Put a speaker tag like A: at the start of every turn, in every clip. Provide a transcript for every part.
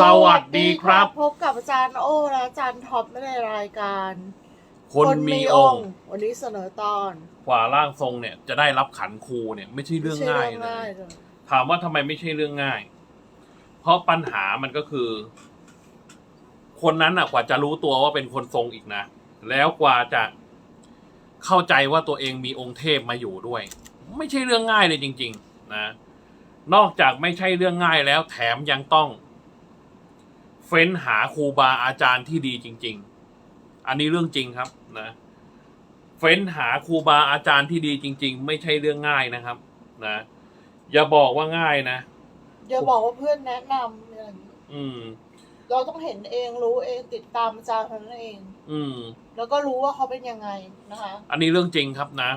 A: สวัสดีครับ
B: พบกับอาจารย์โอ้และอาจารย์ท็อปในรายการ
A: คนมีองค์
B: วันนี้เสนอตอน
A: กว่าร่างทรงเนี่ยจะได้รับขันครูเนี่ยไม่ใช่เรื่องง่าย
B: ไม่
A: เล
B: ใช่
A: ย
B: เลย
A: ถามว่าทำไมไม่ใช่เรื่องง่าย เพราะปัญหามันก็คือ คนนั้นน่ะ กว่าจะรู้ตัวว่าเป็นคนทรงอีกนะ แล้วกว่าจะเข้าใจว่าตัวเองมีองค์เทพมาอยู่ด้วย ไม่ใช่เรื่องง่ายเลยจริง ๆ นะ นอกจากไม่ใช่เรื่องง่ายแล้ว แถมยังต้อง เฟ้นหาครูบาอาจารย์ที่ดีจริง ๆ อันนี้เรื่องจริงครับนะเฟ้นหาครูบาอาจารย์ที่ดีจริง ๆ ไม่ใช่เรื่องง่ายนะครับนะอย่าบอกว่าง่ายนะ
B: อย่าบอกว่าเพื่อนแนะนำอะไรอย่างนี้
A: อืม
B: เราต้องเห็นเองรู้เองติดตามอาจารย์คนนั้นเอง
A: อืม
B: แล้วก็รู้ว่าเขาเป็นยังไงนะคะ
A: อันนี้เรื่องจริงครับนะ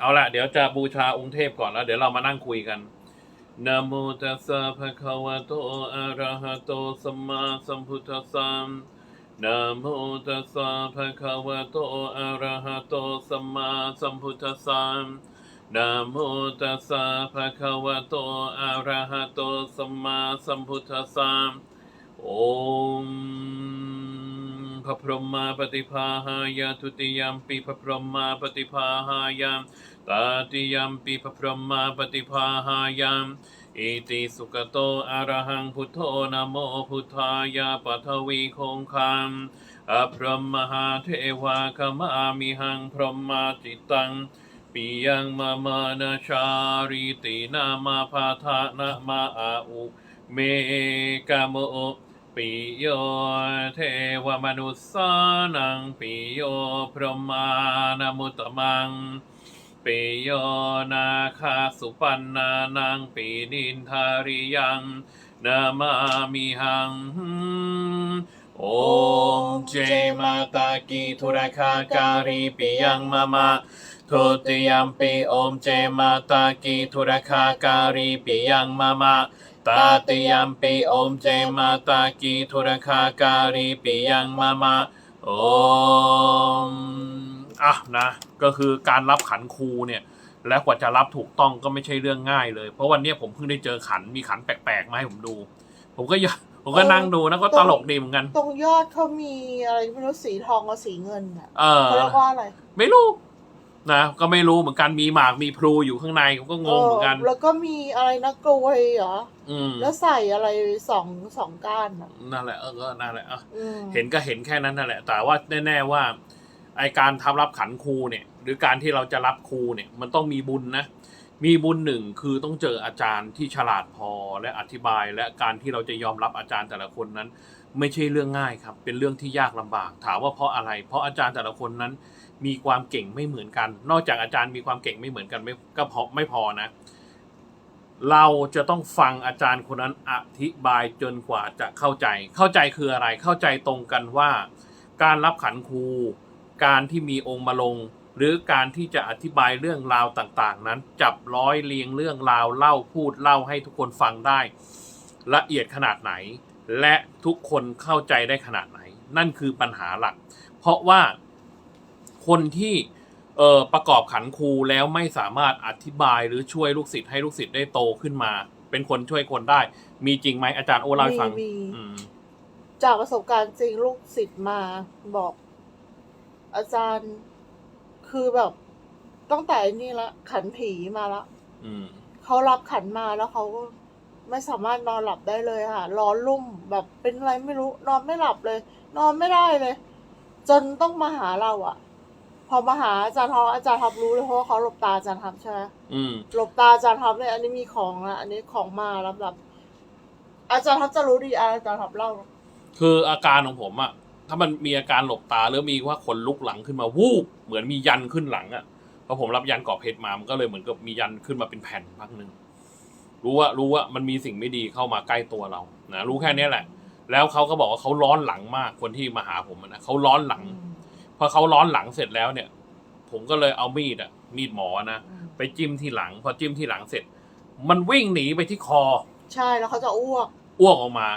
A: เอาละเดี๋ยวจะบูชาองค์เทพก่อนแล้ว เดี๋ยวเรามานั่งคุยกัน นะโมตัสสะภะคะวะโต อะระหะโต สัมมาสัมพุทธัสสะนะโมตัสสะภะคะวะโต อะระหะโต สัมมาสัมพุทธัสสะนะโมตัสสะภะคะวะโต อะระหะโต สัมมาสัมพุทธัสสะโอม พพรหมาปฏิภาหายาทุติยมปีพพรหมาปฏิภาหายามตาติยมปีพพรหมาปฏิภาหายามอิติสุกโตอรหังพุทโธนะโมพุทธายาปัทวีคงคามอพรหมหาเทวาคมามิหังพรหมาจิตังปิยังมามานาชาริตินามาพาทานะมาอาอุเมกามโอ ปิโยเทวมนุสสานังปิโยพรหมานมุตมังปิโยนาคาสุปันนานังปินินทาริยังนามามิหังโอมเจมาตากีทุระคาการีปิยังมามา ทุติยมปิโอมเจมาตากีทุระคาการีปิยังมามาตาติยมปิโอมเจมาตากีทุรคาการีปิยังมามาโอมอะนะ ก็คือการรับขันครูเนี่ย และกว่าจะรับถูกต้องก็ไม่ใช่เรื่องง่ายเลย เพราะวันเนี้ยผมเพิ่งได้เจอขันมีขันแปลกๆมาให้ผมดู ผมก็อยากผมก็นั่งดูนะก็ตลกดีเหมือนกัน
B: ตรงยอดเขามีอะไรไม่รู้สีทองกับสีเงินอะ
A: เออ
B: เขาเรียกว่าอะไร
A: ไม่รู้ นะก็ไม่รู้เหมือนกันมีหมากมีพลูอยู่ข้างในผมก็งงเหมือนกัน
B: แล้วก็มีอะไรนะกลวยเหรอ
A: อืม
B: แล้วใส่อะไรสองสองก้านอะ
A: นั่นแหละเออก็นั่นแหละอะ
B: อืม
A: เห็นก็เห็นแค่นั้นนั่นแหละ แต่ว่าแน่ๆว่าไอการทำรับขันครูเนี่ย หรือการที่เราจะรับครูเนี่ย มันต้องมีบุญนะ มีบุญหนึ่งคือต้องเจออาจารย์ที่ฉลาดพอและอธิบาย และการที่เราจะยอมรับอาจารย์แต่ละคนนั้น ไม่ใช่เรื่องง่ายครับ เป็นเรื่องที่ยากลำบาก ถามว่าเพราะอะไร เพราะอาจารย์แต่ละคนนั้นมีความเก่งไม่เหมือนกัน นอกจากอาจารย์มีความเก่งไม่เหมือนกันไม่ก็พอไม่พอนะ เราจะต้องฟังอาจารย์คนนั้นอธิบายจนกว่าจะเข้าใจ เข้าใจคืออะไร เข้าใจตรงกันว่า การรับขันครู การที่มีองค์มาลง หรือการที่จะอธิบายเรื่องราวต่างๆ นั้น จับร้อยเรียงเรื่องราวเล่าพูดเล่าให้ทุกคนฟังได้ ละเอียดขนาดไหน และทุกคนเข้าใจได้ขนาดไหน นั่นคือปัญหาหลัก เพราะว่าคนที่เอ่อประกอบขันครูแล้วไม่สามารถอธิบายหรือช่วยลูกศิษย์ให้ลูกศิษย์ได้โตขึ้นมา เป็นคนช่วยคนได้ มีจริงไหมอาจารย์โอเล่าให้ฟัง
B: มีมี
A: อืม
B: จากประสบการณ์จริงลูกศิษย์มาบอก อาจารย์คือแบบตั้งแต่นี่ละขันผีมาละ
A: อืม
B: เขารับขันมาแล้วเขาก็ ไม่สามารถนอนหลับได้เลยค่ะ ร้อนรุ่มแบบเป็นอะไรไม่รู้ นอนไม่หลับเลย นอนไม่ได้เลย จนต้องมาหาเราอะพอมาหาอาจารย์ท็อปอาจารย์ท็อปรู้เลยเพราะว่าเขาหลบตาอาจารย์ท็อปใช่ไหม
A: อืม
B: หลบตาอาจารย์ท็อปเนี่ยอันนี้มีของนะอันนี้ของมาแล้วแบบอาจารย์ท็อปจะรู้ดีอาจารย์ท็อปเล่า
A: คืออาการของผมอะถ้ามันมีอาการหลบตาหรือมีว่าขนลุกหลังขึ้นมาวูบเหมือนมียันขึ้นหลังอะพอผมรับยันกรอบเพชรมามันก็เลยเหมือนกับมียันขึ้นมาเป็นแผ่นพักหนึ่ง รู้ว่ารู้ว่ามันมีสิ่งไม่ดีเข้ามาใกล้ตัวเรานะรู้แค่เนี้ยแหละ แล้วเขาก็บอกว่าเขาร้อนหลังมากคนที่มาหาผมอะนะเขาร้อนหลังพอเขาร้อนหลังเสร็จแล้วเนี่ย ผมก็เลยเอามีดอะมีดหมอนะไปจิ้มที่หลัง พอจิ้มที่หลังเสร็จ มันวิ่งหนีไปที่คอ
B: ใช่แล้วเขาจะอ้วก
A: อ้วกออกมา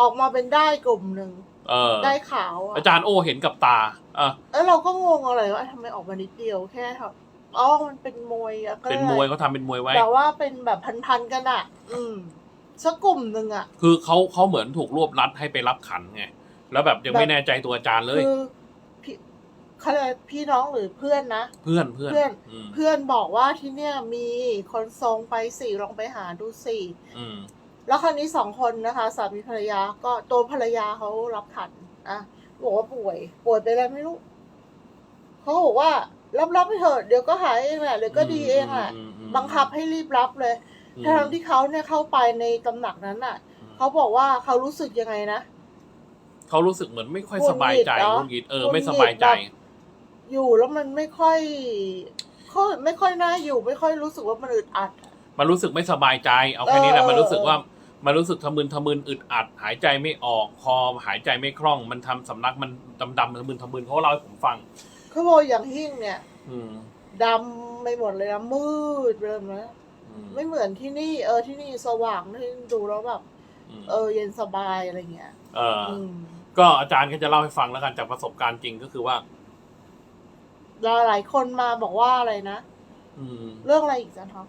B: ออกมาเป็นได้กลุ่มหนึ่ง
A: เออ
B: ได้ขาวอะ
A: อาจารย์โอเห็นกับตาอะ
B: แล้วเราก็งงอะไรว่าทำไมออกมานิดเดียวแค่ครับ อ๋อมันเป็นมวยอะก็ล
A: เป็นมวยเขาทำเป็นมวยไว้
B: แต่ว่าเป็นแบบพันๆกันอะอืมสักกลุ่มหนึ่งอะ
A: คือเขาเขาเหมือนถูกรวบรัดให้ไปรับขันไง แล้วแบบยังไม่
B: แบบ
A: แน่ใจตัวอาจารย์เลย
B: คือพี่เขาเรียกอะไรพี่น้องหรือเพื่อนนะ
A: เพื่อนเพื่อน
B: เพื่อน
A: อืม
B: เพื่อนบอกว่าที่เนี่ยมีคนทรงไปสี่ลองไปหาดูสี่
A: อืม
B: แล้วคราวนี้สองคนนะคะ สามีภรรยาก็ตัวภรรยาเขารับขันอะบอกว่าป่วย ป่วยไปอะไรไม่รู้เขาบอกว่า รับรับไปเถอะเดี๋ยวก็หายเองแหละเดี๋ยวก็ดีเองแหละ
A: มอืม
B: บังคับให้รีบรับเลย
A: อืม
B: ทั้งที่เขาเนี่ยเข้าไปในตำหนักนั้นน่ะเขาบอกว่าเขารู้สึกยังไงนะ
A: เขารู้สึกเหมือนไม่ค่อย
B: หงุ
A: ส
B: ดหงิด
A: บายใจ
B: เหรอ
A: หงุดหงิดเออ
B: หงุดหงิด
A: ไม่สบายใจ
B: แบบ อยู่แล้วมันไม่ค่อยค่อยไม่ค่อยน่าอยู่ ไม่ค่อยรู้สึกว่ามันอึดอัดอะ
A: มันรู้สึกไม่สบายใจ เอาแค่นี้แหละ
B: เออ
A: มันรู้สึก
B: เออ
A: ว่ามันรู้สึกทะมึนทะมึนอึดอัด หายใจไม่ออก คอหายใจไม่คล่อง มันทำสำนักมันดำดำๆทะมึนทะมึนเขาเล่าให้ผมฟัง
B: เขาบอกอย่างหิ้งเนี่ย
A: อืม
B: ดำไปหมดเลยนะมืดไปเลยนะ
A: อืม
B: ไม่เหมือนที่นี่ เออที่นี่สว่างที่ดูแล้วแบบ
A: ม
B: เออเย็นสบายอะไรเงี้ย
A: เอออ
B: อืม
A: ก็อาจารย์ก็จะเล่าให้ฟังแล้วกันจากประสบการณ์จริงก็คือว่า
B: แล้วหลายคนมาบอกว่าอะไรนะ
A: อืม
B: เรื่องอะไรอีกจ๊ะท็อป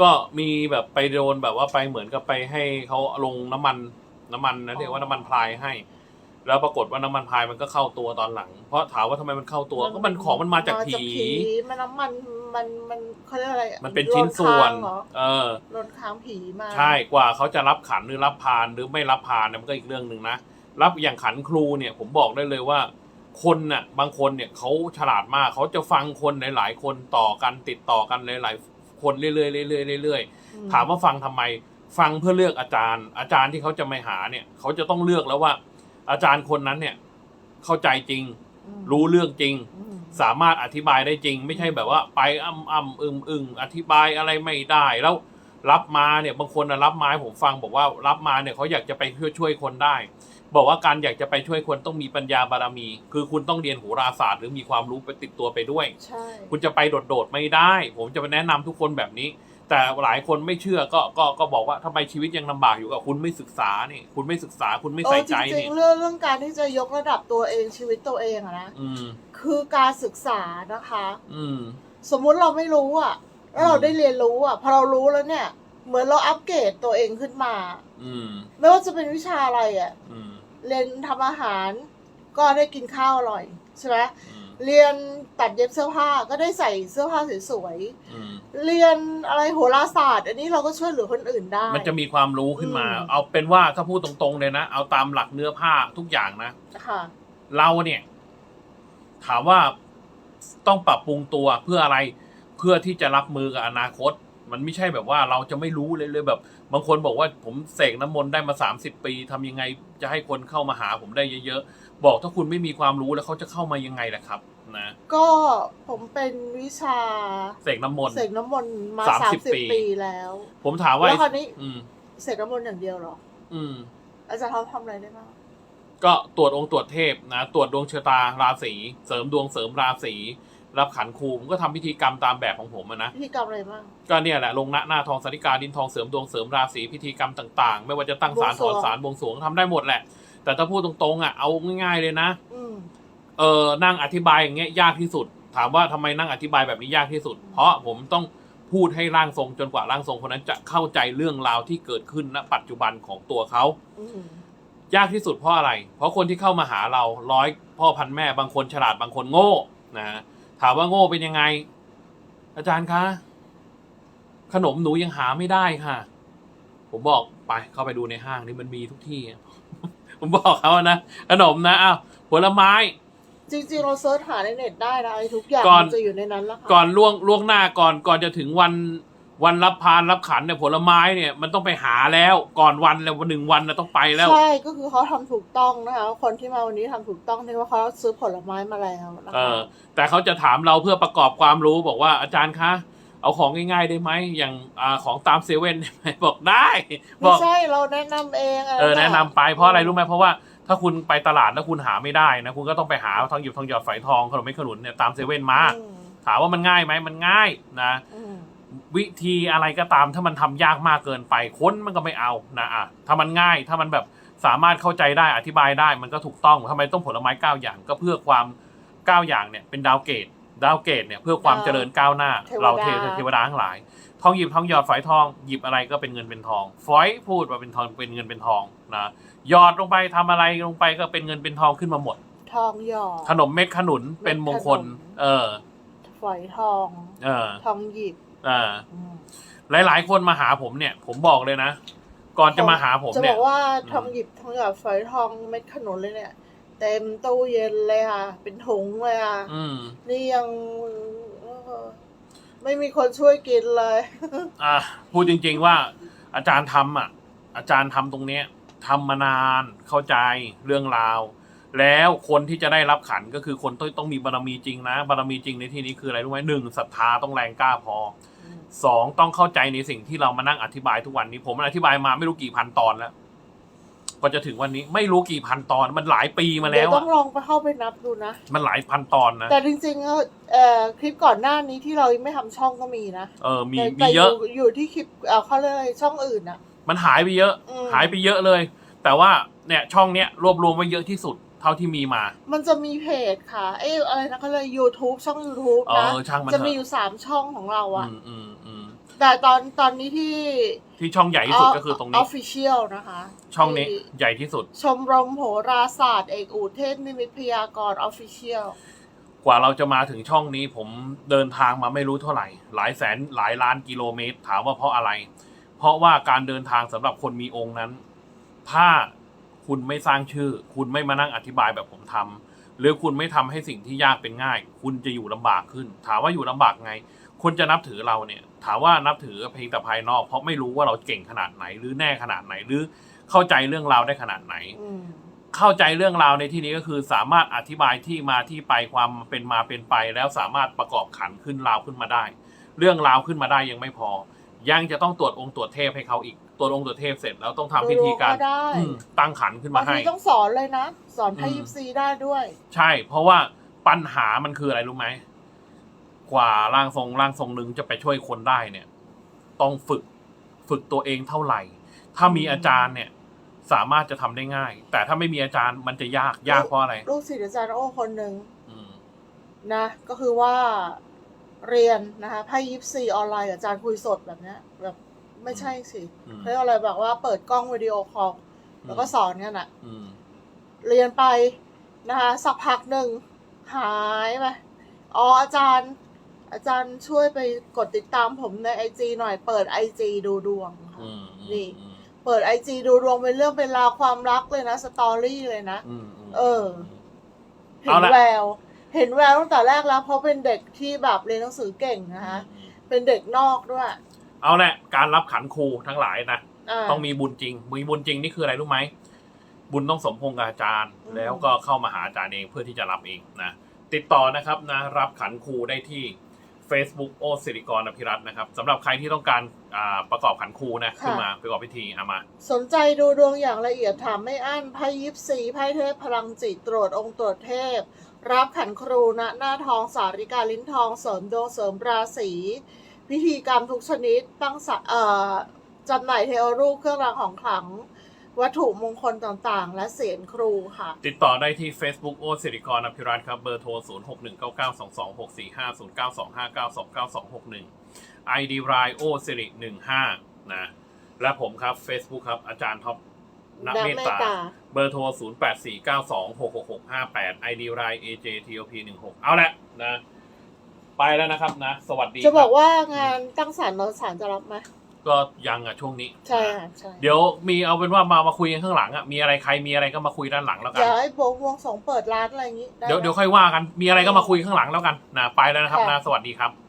A: ก็มีแบบไปโดนแบบว่าไปเหมือนกับไปให้เขาลงน้ำมันน้ำมันนะเรียกว่าน้ำมันพรายให้ แล้วปรากฏว่าน้ำมันพรายมันก็เข้าตัวตอนหลัง เพราะถามว่าทำไมมันเข้าตัวก็มันของมันมาจากผี
B: มันน้ำมันมันมันเขาเรียกอะไรอะ
A: มันเป็นชิ้นส่วน
B: โดค้างเหรอ
A: เออ
B: โดนค้างผีมา
A: ใช่กว่าเขาจะรับขันหรือรับพานหรือไม่รับพานเนี่ยมันก็อีกเรื่องหนึ่งนะรับอย่างขันครูเนี่ยผมบอกได้เลยว่า คนน่ะบางคนเนี่ยเขาฉลาดมากเขาจะฟังคนหลาย ๆ คนต่อกันติดต่อกันหลายๆคนเรื่อยๆเรื่อยๆเรื่อยๆ
B: อื
A: ถามว่าฟังทำไมฟังเพื่อเลือกอาจารย์ อาจารย์ที่เขาจะมาหาเนี่ยเขาจะต้องเลือกแล้วว่า อาจารย์คนนั้นเนี่ย เข้าใจจริง
B: อืม
A: รู้เรื่องจริง
B: อืม
A: สามารถอธิบายได้จริง ไม่ใช่แบบว่า ไปอ้ำอ้ำอึมอึงอธิบายอะไรไม่ได้ แล้วรับมาเนี่ยบางคนนะรับมาให้ผมฟังบอกว่ารับมาเนี่ยเขาอยากจะไปช่วยช่วยคนได้ บอกว่าการอยากจะไปช่วยคนต้องมีปัญญาบารมี คือคุณต้องเรียนโหราศาสตร์หรือมีความรู้ไปติดตัวไปด้วย
B: ใช่
A: คุณจะไปโดดๆไม่ได้ ผมจะไปแนะนำทุกคนแบบนี้ แต่หลายคนไม่เชื่อก็ก็ก็บอกว่าทำไมชีวิตยังลำบากอยู่กับคุณไม่ศึกษานี่ คุณไม่ศึกษาคุณไม่ใส่ใจ
B: เออจริ
A: นี่
B: งๆเรื่องเรื่องการที่จะยกระดับตัวเองชีวิตตัวเองอะนะ
A: อืม
B: คือการศึกษานะคะ
A: อืม
B: สมมุติเราไม่รู้อะแล้วเรา
A: อืม
B: ได้เรียนรู้อะพอเรารู้แล้วเนี่ย เหมือนเราอัปเกรดตัวเองขึ้นมา
A: อืม
B: ไม่ว่าจะเป็นวิชาอะไรอะ
A: อืม
B: เรียนทำอาหารก็ได้กินข้าวอร่อยใช่ไหม
A: อืม
B: เรียนตัดเย็บเสื้อผ้าก็ได้ใส่เสื้อผ้าสวย
A: อืม
B: ๆเรียนอะไรโหราศาสตร์ อันนี้เราก็ช่วยเหลือคนอื่นได้
A: มันจะมีความรู้ขึ้นมา
B: อืม
A: เอาเป็นว่าถ้าพูดตรงๆเลยนะ เอาตามหลักเนื้อผ้าทุกอย่างนะ
B: ค่ะ
A: เราเนี่ย ถามว่าต้องปรับปรุงตัวเพื่ออะไร เพื่อที่จะรับมือกับอนาคต มันไม่ใช่แบบว่าเราจะไม่รู้เลยเลยแบบ บางคนบอกว่าผมเสกน้ำมนต์ได้มาสามสิบปีทำยังไงจะให้คนเข้ามาหาผมได้เยอะๆ บอกถ้าคุณไม่มีความรู้แล้วเขาจะเข้ามายังไงล่ะครับนะ
B: ก็ผมเป็นวิชา
A: เสกน้ำมนต์
B: เสกน้ำมนต์มา
A: 30
B: สามสิบ
A: ปี
B: ปีแล้ว
A: ผมถามว่า
B: แล้วคราวนี้
A: อืม
B: เสกน้ำมนต์อย่างเดียวเหรอ
A: อืม
B: อาจารย์เขาทำอะไรได้บ้าง
A: ก็ตรวจองค์ตรวจเทพนะ ตรวจดวงชะตาราศีเสริมดวงเสริมราศี รับขันครูผมก็ทำพิธีกรรมตามแบบของผมอะนะ
B: พิธีกรรมอะไรบ้าง
A: ก็เนี่ยแหละลงหน้าหน้าทองสาริกาดินทองเสริมดวงเสริมราศีพิธีกรรมต่างๆ ไม่ว่าจะตั้งศาล
B: บวงสรวง
A: ถอนศาลบวงสรวงทำได้หมดแหละ แต่ถ้าพูดตรงๆอะเอาง่ายๆเลยนะ
B: อืม
A: เออนั่งอธิบายอย่างเงี้ยยากที่สุด ถามว่าทำไมนั่งอธิบายแบบนี้ยากที่สุด เพราะผมต้องพูดให้ร่างทรงจนกว่าร่างทรงคนนั้นจะเข้าใจเรื่องราวที่เกิดขึ้นณปัจจุบันของตัวเขา
B: อืม
A: ยากที่สุดเพราะอะไร เพราะคนที่เข้ามาหาเราร้อยพ่อพันแม่บางคนฉลาดบางคนโง่นะ ถามว่าโง่เป็นยังไง อาจารย์คะ ขนมหนูยังหาไม่ได้ค่ะ ผมบอกไปเข้าไปดูในห้างนี่มันมีทุกที่ ผมบอกเขานะขนมนะอ้าวผลไม้
B: จริงๆเราเซิร์ชหาในเน็ตได้นะไอ้ทุกอย่าง
A: ก่อน
B: มันจะอยู่ในนั้นแล้วค่ะ
A: ก่อนล่วงล่วงหน้าก่อนก่อนจะถึงวัน วันรับพานรับขันเนี่ยผลไม้เนี่ยมันต้องไปหาแล้วก่อนวันแล้ววันหนึ่งวันนะต้องไปแล้ว
B: ใช่ก็คือเขาทำถูกต้องนะคะคนที่มาวันนี้ทำถูกต้องที่ว่าเขาซื้อผลไม้มาแล้วนะ
A: เอ
B: คะ
A: อ แต่เขาจะถามเราเพื่อประกอบความรู้บอกว่าอาจารย์คะเอาของง่ายๆได้ไหมอย่างอ่าของตามเซเว่นได้ไหมบอกได้บ
B: ไม่
A: อก
B: ใช่เราแนะนำเองอะ
A: เออแนะนำไปเพราะอะไรรู้ไหมเพราะว่าถ้าคุณไปตลาดแล้วคุณหาไม่ได้นะคุณก็ต้องไปหาทองหยิบทองหยอดฝอยทองขนมไม่ขนุนเนี่ยตามเซเว่นมา
B: อืม
A: ถามว่ามันง่ายไหมมันง่ายนะ
B: อืม
A: วิธีอะไรก็ตามถ้ามันทำยากมากเกินไปค้นมันก็ไม่เอานะอะถ้ามันง่ายถ้ามันแบบสามารถเข้าใจได้อธิบายได้มันก็ถูกต้องทำไมต้องผลไม้เก้าอย่างก็เพื่อความเก้าอย่างเนี่ยเป็นดาวเกตดาวเกตเนี่ยเพื่อความเจริญก้าวหน้า เราเทเทวดาทั้งหลาย ทองหยิบทองหยอดฝอยทองหยิบอะไรก็เป็นเงินเป็นทอง ฝอยพูดว่าเป็นทองเป็นเงินเป็นทองนะหยอดลงไปทำอะไรลงไปก็เป็นเงินเป็นทองขึ้นมาหมด
B: ทองหยอด
A: ขนมเม็ดขนุนเป็นมงคล
B: เม็ดขนุน
A: เออ
B: ฝอยทอง
A: เออ
B: ทองหยิบ
A: เออ
B: อืม
A: หลายๆคนมาหาผมเนี่ย ผมบอกเลยนะ ก่อนจะมาหาผม
B: จะบ
A: เนี่
B: อย กว่าทองหยิบทองหยอดฝอยทองเม็ดขนุนเลยเนี่ย เต็มตู้เย็นเลยค่ะ เป็นถุงเลยค่ะ
A: อืม
B: นี่ยังเออไม่มีคนช่วยกินเลย
A: อะพูดจริง ๆว่า อาจารย์ทำอะ อาจารย์ทำตรงเนี้ยทำมานานเข้าใจเรื่องราว แล้วคนที่จะได้รับขันก็คือคนต้องต้องมีบารมีจริงนะบารมีจริงในที่นี้คืออะไรรู้ไหมหนึ่งศรัทธาต้องแรงกล้าพอ สองต้องเข้าใจในสิ่งที่เรามานั่งอธิบายทุกวันนี้ ผมอธิบายมาไม่รู้กี่พันตอนแล้วก็จะถึงวันนี้ไม่รู้กี่พันตอนมันหลายปีมา
B: เดี๋
A: แล้
B: ยว
A: ว
B: ต้
A: อะ
B: องลองไปเข้าไปนับดูนะ
A: มันหลายพันตอนนะ
B: แต่จริงๆแล้วเอ่อคลิปก่อนหน้านี้ที่เรายังไม่ทำช่องก็มีนะ
A: เออมี
B: แต่
A: มี
B: แต่
A: เยอะ
B: อยู่ที่คลิปเอ่อเขาเรียกอะไรช่องอื่นอะ
A: มันหายไปเยอะ
B: อืม
A: หายไปเยอะเลย แต่ว่าเนี่ยช่องเนี้ยรวบรวมไว้เยอะที่สุดเท่าที่มีมา
B: มันจะมีเพจค่ะ เอ้ยอะไรนะเขาเรียก YouTube ช่อง YouTube
A: เอ
B: นะ
A: อช่างมัน
B: จะ
A: เถ
B: มี
A: อะ
B: อยู่สามช่องของเราอะ
A: อืมอืมอืม
B: แต่ตอนตอนนี้ที่
A: ที่ช่องใหญ่ที่สุดก็คือตรง
B: อ
A: นี้
B: อฟฟิเชียลนะคะ
A: ช่องนี้
B: ที่
A: ใหญ่ที่สุด
B: ชมรมโหราศาสตร์เอกอูเทศนิมิตพยากรณ์ออฟฟิเชียล
A: กว่าเราจะมาถึงช่องนี้ผมเดินทางมาไม่รู้เท่าไหร่ หลายแสนหลายล้านกิโลเมตร ถามว่าเพราะอะไร เพราะว่าการเดินทางสำหรับคนมีองค์นั้น ถ้าคุณไม่สร้างชื่อ คุณไม่มานั่งอธิบายแบบผมทำหรือคุณไม่ทำให้สิ่งที่ยากเป็นง่าย คุณจะอยู่ลำบากขึ้น ถามว่าอยู่ลำบากไง คนจะนับถือเราเนี่ย ถามว่านับถือเพียงแต่ภายนอก เพราะไม่รู้ว่าเราเก่งขนาดไหน หรือแน่ขนาดไหนหรือเข้าใจเรื่องราวได้ขนาดไหน
B: อืม
A: เข้าใจเรื่องราวในที่นี้ก็คือสามารถอธิบายที่มาที่ไปความเป็นมาเป็นไป แล้วสามารถประกอบขันขึ้นราวขึ้นมาได้ เรื่องราวขึ้นมาได้ยังไม่พอ ยังจะต้องตรวจองค์ตรวจเทพให้เขาอีกตรวจองค์ตรวจเทพเสร็จแล้วต้องทำพิธีการ
B: ดูได้
A: อืมตั้งขันขึ้น
B: บามา
A: งให้
B: ทีต้องสอนเลยนะ สอนไพ่
A: อืม
B: ยิปซีได้ด้วย
A: ใช่ เพราะว่าปัญหามันคืออะไรรู้ไหม กว่าร่างทรงร่างทรงหนึ่งจะไปช่วยคนได้เนี่ย ต้องฝึกฝึกตัวเองเท่าไหร่ ถ้ามีอาจารย์เนี่ย สามารถจะทำได้ง่าย แต่ถ้าไม่มีอาจารย์มันจะยากยากเพราะอะไร
B: ลูกศิษย์อาจารย์โอ้คนหนึ่ง
A: อืม
B: นะ ก็คือว่าเรียนนะคะไพ่ยิปซีออนไลน์กับอาจารย์คุยสดแบบเนี้ย แบบไม่ใช่สิ
A: อืม
B: เขาเรียกอะไรแบบว่าเปิดกล้องวิดีโอคอลแล้วก็สอนกันอะ
A: อืม
B: เรียนไปนะคะสักพักหนึ่งหายไปอ๋ออาจารย์ อาจารย์ช่วยไปกดติดตามผมในไอจีหน่อยเปิดไอจีดูดวงค่ะ
A: อืม
B: นี่
A: อืม
B: เปิดไอจีดูดวงเป็นเรื่องเป็นราวความรักเลยนะสตอรี่เลยนะ
A: อืมม
B: เออ เห็
A: เอา
B: น
A: ละ
B: แวว เห็นแววตั้งแต่แรกแล้ว เพราะเป็นเด็กที่แบบเรียนหนังสือเก่งนะคะ
A: อืม
B: เป็นเด็กนอกด้วย
A: เอาแหละการรับขันครูทั้งหลายนะาต้องมีบุญจริง มีบุญจริงนี่คืออะไรรู้ไหม บุญต้องสมพงษ์กับอาจารย์
B: อืม
A: แล้วก็เข้ามาหาอาจารย์เองเพื่อที่จะรับเองนะ ติดต่อนะครับนะ รับขันครูได้ที่ Facebook โอสิริกรอภิรัตน์นะครับสำหรับใครที่ต้องการอ่าประกอบขันครูนะขึ้นมาประกอบพิธีเอามา
B: สนใจดูดวงอย่างละเอียดถามไม่อั้นไพ่ยิปซีไพ่เทพพลังจิตตรวจองค์ตรวจเทพ รับขันครูณหน้าทองสาริกาลิ้นทองเสริมดวงเสริมราศีพิธีกรรมทุกชนิดตั้งสะเอ่อจำหน่ายเทวรูปเครื่องรางของขลัง วัตถุมงคลต่างๆ และเสียนครูค่ะ
A: ติดต่อได้ที่ Facebook โอสิริกรอภิรัตน์ครับ เบอร์โทร 0 6 1 9 9 2 2 6 4 5 0 9 2 5 9 2 9 2 6 1 ID r i โอสิริ15 นะ และผมครับ Facebook ครับ อาจารย์ท็อปณ
B: ณ
A: เม
B: เม
A: ต
B: ต
A: ตา
B: ตา
A: เบอร์โทร 0 8 4 9 2 6 6 6 5 8 ID r i AJTOP 16 เอาละนะ ไปแล้วนะครับนะ สวัสดี
B: จะบอก
A: ครับ
B: ว่างานตั้งศาลนนศาลจะรับไหม
A: ก็ยังอะช่วงนี้
B: ใช่
A: นะ
B: ค่ะใช่
A: เดี๋ยวมีเอาเป็นว่ามามาคุยกันข้างหลังอะมีอะไรใครมีอะไรก็มาคุยด้านหลังแล้วกั
B: อนย่าให้โบวงวงสองเปิดร้านอะไรอย่างนี้ไไหม
A: เดี๋ยวเดี๋ยวค่อยว่ากันมีอะไรก็มาคุยข้างหลังแล้วกันนะไปแล้วนะครับ
B: ค่ะ
A: นะสวัสดีครับ